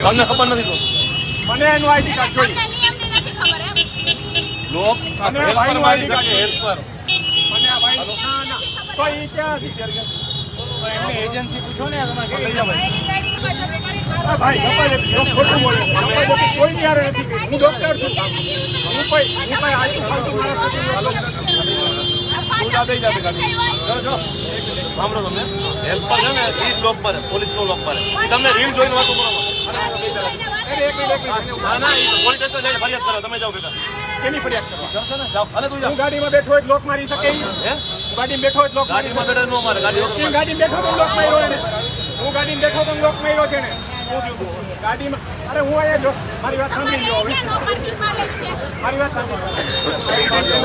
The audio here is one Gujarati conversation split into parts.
તમને ખબર નથી મને એનું આઈડી કાર્ડ જોઈએ. લોક અને હેલ્પ પર ભાઈનું મારી શકે હેલ્પ મને આ ભાઈ ના ના. તો એ ક્યાં એમને એજન્સી પૂછો ને તમારે લઈ ભાઈ. ભાઈ ખોટું બોલે ધપાઈ જતી. કોઈની નથી હું ડોક્ટર છું. હું કોઈ હું કોઈ આટલું ફાલતુ માણસ નથી. તું જા દઈ જા બે ગાડી. જો જો. સાંભળો તમે. હેલ્પ પર છે ને ઈ જ લોક પર પોલીસ નો લોક પર તમને રીલ જોઈને વાતો કરો કેની ફરિયાદ કરવા ગાડીમાં બેઠો હોય લોક મારી શકે? ગાડીમાં બેઠો હોય લોક ગાડીમાં બેઠા નો મારે ગાડી ગાડીમાં બેઠો તો લોક માર્યો એને? હું ગાડીમાં બેઠો તો લોક માર્યો છે ને ગાડીમાં અરે હું અહીંયા જો મારી વાત સાંભળી લો મારી વાત સાંભળી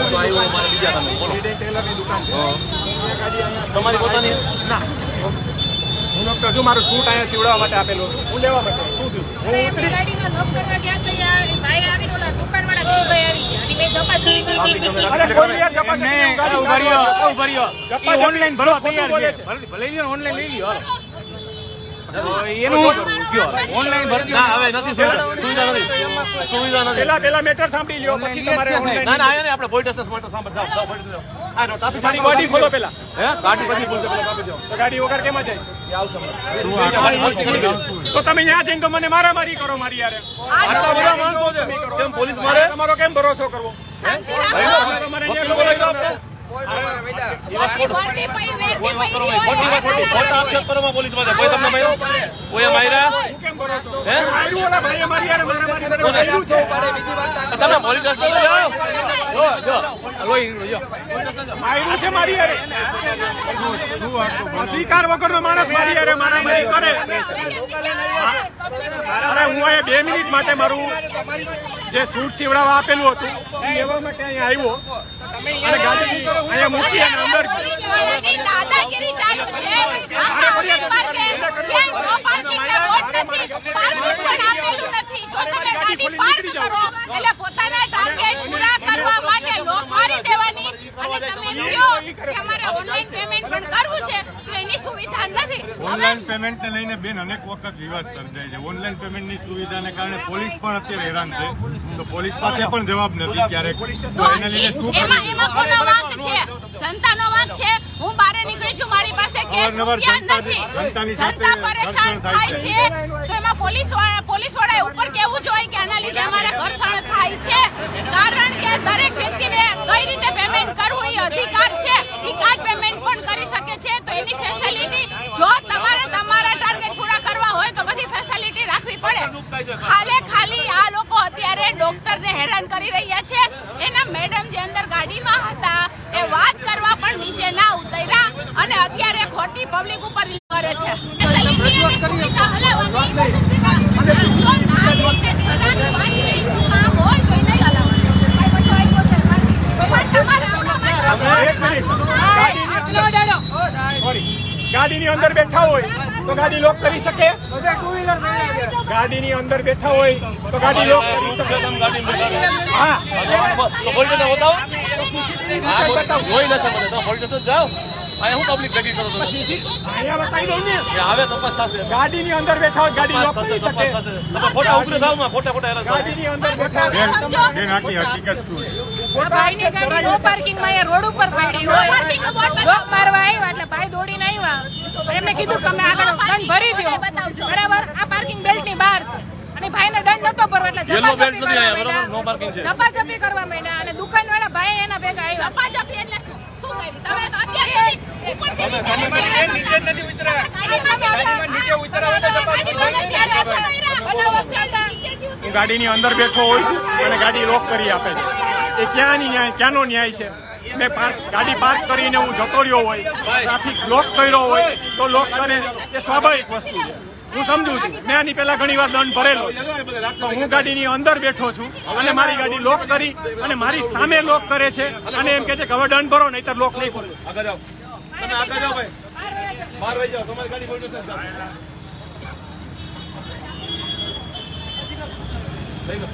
તમારી પોતાની? ના. હું ડોક્ટર છું મારું સૂટ અહીંયા સીવડાવવા માટે આપેલું હતું. હું લેવા માટે શું થયું હું ઉતરી ગાડીમાં લોક કરવા ગયા તો યાર ભાઈ આવીને ઓલા દુકાનવાળા બે ભાઈ આવી ગયા અને મેં ઝપાઝપી કરી. અરે કોઈ યાર ઝપાઝપી એવું ગાડી ઊભા રહ્યો, ઊભા રહ્યો. ઝપાઝપી ઈ online ભરવા તૈયાર છે. ભલે- ભલે ઓનલાઈન લઈ લ્યો, હાલો. તો તમે ત્યાં જઈને તો મને મારામારી કરો મારી યાર. આટલા બધા માણસો છે. કેમ પોલીસ મારે? તમારો કેમ ભરોસો કરવો? તમે પોલીસ સ્ટેશન જાઓ. જો, જો. હાલો, ઈ જો. માર્યું છે મારી યાર અધિકાર વગરનો માણસ મારી યાર મારામારી કરે. અરે હું અહીંયા બે મિનિટ માટે મારું જે સૂટ સીવડાવવા આપેલું હતું એ લેવા માટે અહીંયા આવ્યો. અને ગાડી અહીંયા મૂકી અને અંદર પોલીસ વાળાની દાદાગીરી ચાલુ છે આખા ઓપન માર્કેટ ક્યાંય નો પાર્કિંગ ના બોર્ડ નથી પાર્કિંગ પણ આપેલું નથી જો તમે ગાડી પાર્ક કરો એટલે પોતાના ટાર્ગેટ પૂરા કરવા માટે લોક મારી દેવાની અને તમે એમ કહો કે અમારે ઓનલાઈન પેમેન્ટ પણ કરવું છે તો એની સુવિધા નથી હવે ઓનલાઈન પેમેન્ટને લઈને બેન અનેક વખત વિવાદ સર્જાય છે. ઓનલાઈન પેમેન્ટની સુવિધાને કારણે પોલીસ પણ અત્યારે હેરાન છે. તો પોલીસ પાસે પણ જવાબ નથી ક્યારેક. તો એના લીધે શું કરવું એમાં કોનો વાંક છે? જનતાનો વાંક છે? હું બારે નીકળી છું મારી પાસે કેસ રૂપિયા નથી. જનતા પરેશાન થાય છે. તો એમાં પોલીસવાળા પોલીસવાળા ઉપર કેવું જોઈએ કે આના લીધે અમારે ઘર્ષણ થાય છે? કારણ કે દરેક વ્યક્તિને કઈ રીતે પેમેન્ટ કરવું એ અધિકાર છે એ કાર્ડ પેમેન્ટ પણ કરી શકે છે તો એની ફેસિલિટી જો તમારે તમારા ટાર્ગેટ પૂરા કરવા હોય તો બધી ફેસિલિટી રાખવી પડે ખાલે ખાલી આ લોકો અત્યારે ડોક્ટરને હેરાન કરી રહ્યા છે. એના મેડમ જે અંદર ગાડીમાં હતા એ વાત કરવા પણ નીચે ના ઉતર્યા અને અત્યારે ખોટી પબ્લિક ઉપર કરે છે. ગાડીની અંદર બેઠા હોય. તો ગાડી લોક કરી શકે? ગાડીની અંદર બેઠા હોય તો ગાડી લોક કરી શકે. હા. તો સ્ટેશન બતાવો. હા મને તમે જાઓ. અહીંયા હું પબ્લિક ભેગી કરો તમે અહીંયા બતાવી દઉં ને. એ આવે તપાસ થશે. ગાડીની અંદર બેઠા હોય ગાડી લોક કરી શકે. તમે ફોટા ઉપર થાવમાં ફોટા ફોટા હેરાન ગાડીની અંદર બેઠા બેન બેન આખી હકીકત શું છે? ભાઈની ગાડી નો પાર્કિંગમાં અહીંયા રોડ ઉપર પડી હોય. લોક મારવા આવ્યા એટલે ભાઈ દોડીને આવ્યા. એમને કીધું કે તમે આગળ દંડ ભરી દો. બરાબર? આ પાર્કિંગ બેલ્ટની બહાર છે. અને ભાઈને દંડ નતો ભરવા એટલે belt નથી કરવા આયા, બરાબર? No parking છે. માંડ્યા ઝપાઝપી કરવા માંડ્યા અને દુકાનવાળા ભાઈ એના ભેગા આવ્યા. ઝપાઝપી એટલે શું કરી તમે તો અત્યારે ઉપરથી નીચે નથી ઉતર્યા. હું ગાડીની અંદર બેઠો હોઉં છું અને ગાડી લોક કરી આપે છે. એ ક્યાંની ન્યાય ક્યાંનો ન્યાય છે? મેં પાર્ક ગાડી પાર્ક કરીને હું જતો રહ્યો હોય ટ્રાફિક લોક કર્યો હોય તો લોક કરે એ સ્વાભાવિક વસ્તુ છે. હું સમજુ છું. મેં આની પહેલા ઘણી વાર દંડ ભરેલો છે. હું ગાડીની અંદર બેઠો છું અને મારી ગાડી લોક કરી અને મારી સામે લોક કરે છે અને એમ કે છે કે હવે દંડ ભરો નહીતર લોક નહીં ખોલું તમે આગળ જાઓ ભાઈ. બહાર વહી જાઓ તમારી ગાડી પોલીસ સ્ટેશન જાઓ. લઈ લો.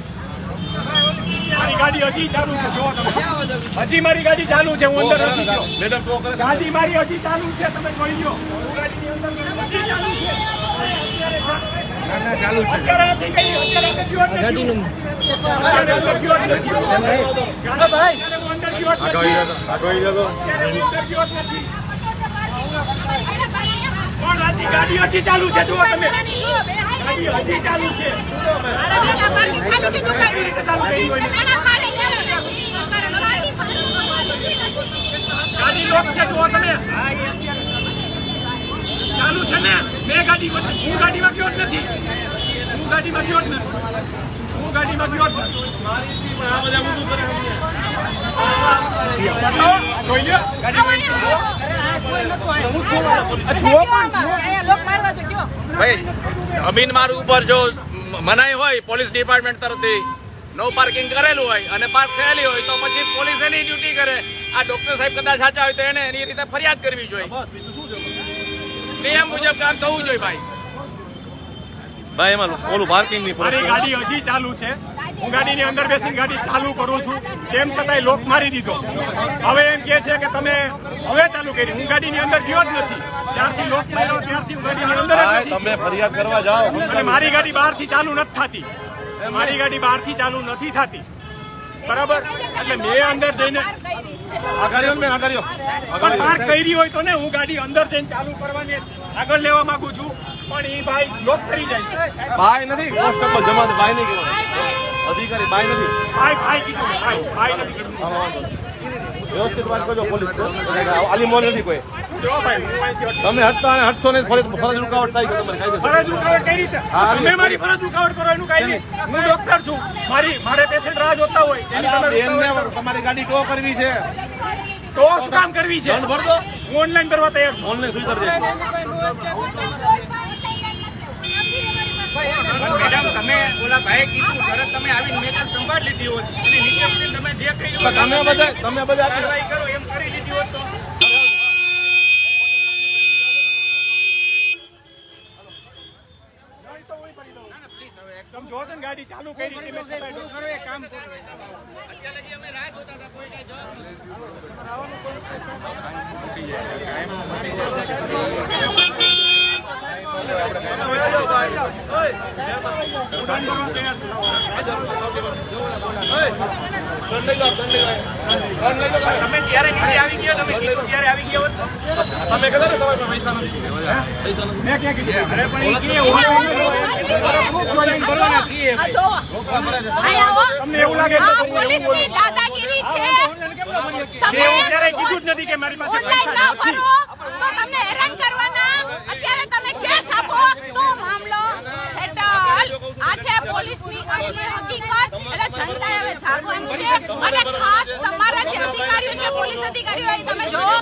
મારી ગાડી હજી ચાલુ છે. તમે. હજી મારી ગાડી ચાલુ છે. હું અંદર નથી ગયો. મેડમ ટો કરે ગાડી મારી હજી ચાલુ છે. તમે જોઈ લો ગાડીની અંદર હજી ચાલુ છે. અત્યારે નથી કઈ, અત્યારે અંદર ગયો જ નથી. અત્યારે અંદર ગયો જ નથી. અત્યારે હું અંદર ગયો જ નથી. અત્યારે હું અંદર ગયો જ નથી. કોણ રાજી? ગાડી હજી ચાલુ છે. જુઓ તમે. ગાડી ચાલુ છે ગાડી લોક છે જુઓ તમે ચાલુ છે ને મેં ગાડી હું ગાડીમાં ગયો જ નથી. હું ગાડીમાં ગયો જ નથી. હું ગાડીમાં ગયો જ નથી. પણ આ બધા કરે જોઈ લ્યો ભાઈ મારું ઉપર જો મનાઈ હોય પોલીસ ડિપાર્ટમેન્ટ તરફથી નો પાર્કિંગ કરેલું હોય અને પાર્ક થયેલી હોય તો પછી પોલીસ એની ડ્યુટી કરે. આ ડોક્ટર સાહેબ કદાચ સાચા હોય તો એને એની રીતે ફરિયાદ કરવી જોઈએ. નિયમ મુજબ કામ થવું જોઈએ ભાઈ. ભાઈ એમાં ઓલું પાર્કિંગની મારી ગાડી હજી ચાલુ છે. હું ગાડીની અંદર બેસીને ગાડી ચાલુ કરું છું. તેમ છતાંય લોક મારી દીધો. હવે એમ કે છે કે તમે હવે ચાલુ કરી. હું ગાડીની અંદર ગયો જ નથી. જ્યારથી લોક માર્યો ત્યારથી હું ગાડીની અંદર તમે ફરિયાદ કરવા જાઓ. અને મારી ગાડી બહારથી ચાલુ નથી થતી. મારી ગાડી બહારથી ચાલુ નથી થતી. બરાબર? એટલે મેં અંદર જઈને આ ને બેન, આ ગાડીઓ પણ પાર્ક કરી હોય તો ને હું ગાડી અંદર જઈને ચાલુ કરવાની આગળ લેવા માંગુ છું. પણ એ ભાઈ લોક કરી જાય છે. ભાઈ નથી કોન્સ્ટેબલ જમા ભાઈ નહીં અધિકારી ભાઈ નથી. ભાઈ ભાઈ કીધું ભાઈ ભાઈ નથી કીધું. વ્યવસ્થિત વાત કરજો પોલીસ આલી મોલ નથી કોઈ. તમે હટતા અને હટશો નહીં ફરજ ફરજ રૂકાવટ થાય કે તમારી કાયદેસર ફરજ રૂકાવટ કઈ રીતે? તમે મારી ફરજ રૂકાવટ કરો એનું કાઈ નહીં. હું ડોક્ટર છું. મારી મારે પેશન્ટ રાહ જોતા હોય એની તમે. તમારી ગાડી ટો કરવી છે. ટો શું કામ કરવી છે. ભર દો હું ઓનલાઈન કરવા તૈયાર છું. ઓનલાઈન સુઈ કરજે. મેડમ તમે ઓલા ભાઈ કીધું તરત તમે આવીને મેટર સંભાળ લીધી હોત અને નીચે તમે જે કહ્યું તમે બધા તમે બધા કરો એમ કરી લીધી હોત તો તમે જો છો ગાડી ચાલુ કરી હતી મેં છતાંય કામ અત્યારે જે અમે રાહ જોતા હતા કોઈ કઈ જવાબ તમે વયા જાઓ ભાઈ ઓય, મહેરબાની. ઉડાન ભરવા તૈયાર છું ઓય, તમે. ત્યારે નીચે આવી ગયા તમે ત્યારે આવી ગયા હોત તમે કહેતા ને તમારી પૈસા નથી પૈસા નથી મેં ક્યાં કીધું અરે પણ એ કે તમને એવું લાગે પોલીસની દાદાગીરી છે તમે કીધું જ નથી કે મારી પાસે પૈસા નથી ભરો તો તમને હેરાન કરવાના અત્યારે તમે કેસ આપો તો મામલો સેટલ આ છે પોલીસની અસલી હકીકત એટલે જનતાએ હવે જાગવાનું છે. અને ખાસ તમારા જે અધિકારીઓ છે પોલીસ અધિકારીઓ એ તમે જોવો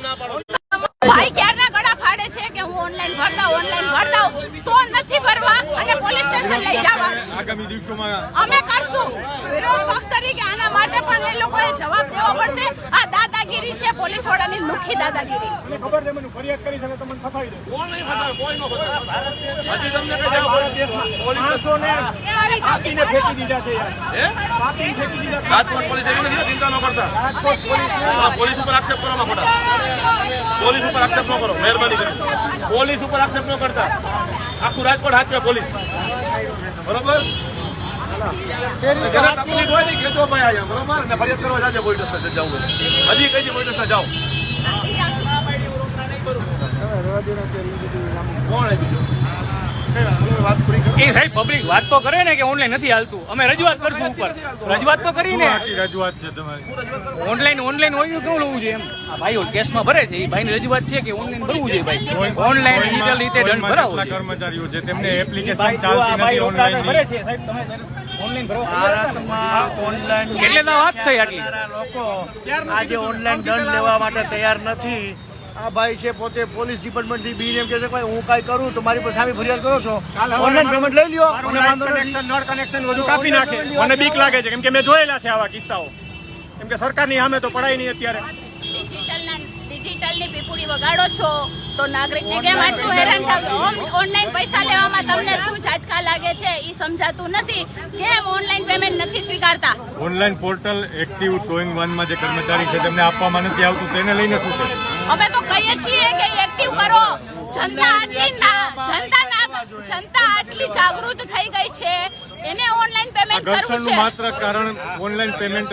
ભાઈ ક્યારના ગળા ફાડે છે કે હું ઓનલાઈન ભરતા ઓનલાઈન ભરતા તો નથી ભરવા અને પોલીસ સ્ટેશન લઈ જવા. આગામી દિવસોમાં અમે કરશું. વિરોધ પક્ષ તરીકે આના માટે પણ એ લોકોએ જવાબ દેવો પડશે. આ દાદાગીરી છે પોલીસ વડાની લુખી દાદાગીરી. ખબર છે મને ફરિયાદ કરી શકે તો મને ફસાવી દે. કોણ નહીં ફસાવે, કોઈ નો ફસાવે. હજી તમને કઈ જાવ પોલીસ કાપીને ફેંકી દીધા છે યાર. હે? કાપીને ફેંકી દીધા છે. રાજકોટ પોલીસ એવી નથી ચિંતા ન કરતા. પોલીસ ઉપર આક્ષેપ કરો ખોટા. પોલીસ ઉપર આક્ષેપ ન કરો મહેરબાની કરી. પોલીસ ઉપર આક્ષેપ ન કરતા. આખું રાજકોટ હાથમાં પોલીસ. બરોબર? તકલીફ હોય ને કહેજો ભાઈ અહીંયા બરોબર? ને ફરિયાદ કરવા જાજે પોલીસ સ્ટેશન જવું હજી કઈ પોલીસ સ્ટેશન જાઓ. કોણ બીજું એ સાહેબ પબ્લિક વાત તો કરે ને કે ઓનલાઈન નથી હાલતું. અમે રજૂઆત કરશું ઉપર. રજૂઆત તો કરીને ને. રજૂઆત છે તમારી? ઓનલાઈન ઓનલાઈન હોય કેવું લેવું જોઈએ એમ? આ ભાઈ કેસમાં ભરે છે. એ ભાઈની રજૂઆત છે કે ઓનલાઈન ભરવું જોઈએ ભાઈ. ઓનલાઈન ડિજિટલ રીતે દંડ ભરાવો કર્મચારીઓ છે તેમને એપ્લિકેશન ચાલતી નથી ઓનલાઈન ભરે છે સાહેબ તમે ઓનલાઈન ભરવા ઓનલાઈન એટલે વાત થઈ આટલી? લોકો આજે ઓનલાઈન દંડ લેવા માટે તૈયાર નથી. આ ભાઈ છે પોતે પોલીસ ડિપાર્ટમેન્ટથી બી એમ કહે છે ભાઈ હું કાંઈ કરું તો મારી પર સામે ફરિયાદ કરો છો. ઓનલાઈન પેમેન્ટ લઈ લ્યો મને વાંધો કનેક્શન, નળ કનેક્શન બધું કાપી નાખે. મને બીક લાગે છે કેમ કે મેં જોયેલા છે આવા કિસ્સાઓ. કેમ કે સરકારની સામે તો પડાય નહીં અત્યારે. ડિજિટલની પીપુડી વગાડો છો તો નાગરિકને કેમ આટલું હેરાન થાવ? ઓનલાઈન પૈસા લેવામાં તમને શું ઝાટકા લાગે છે? એ સમજાતું નથી. કેમ ઓનલાઈન પેમેન્ટ નથી સ્વીકારતા? ઓનલાઈન પોર્ટલ એક્ટિવ ટોઈંગ વનમાં જે કર્મચારી છે તેમને આપવામાં નથી આવતું તેને લઈને શું છે? અમે તો કહીએ છીએ કે એક્ટિવ કરો. જનતા આટલી ના જનતા ના જનતા આટલી જાગૃત થઈ ગઈ છે. એને ઓનલાઈન પેમેન્ટ કરવું છે. માત્ર કારણ ઓનલાઈન પેમેન્ટ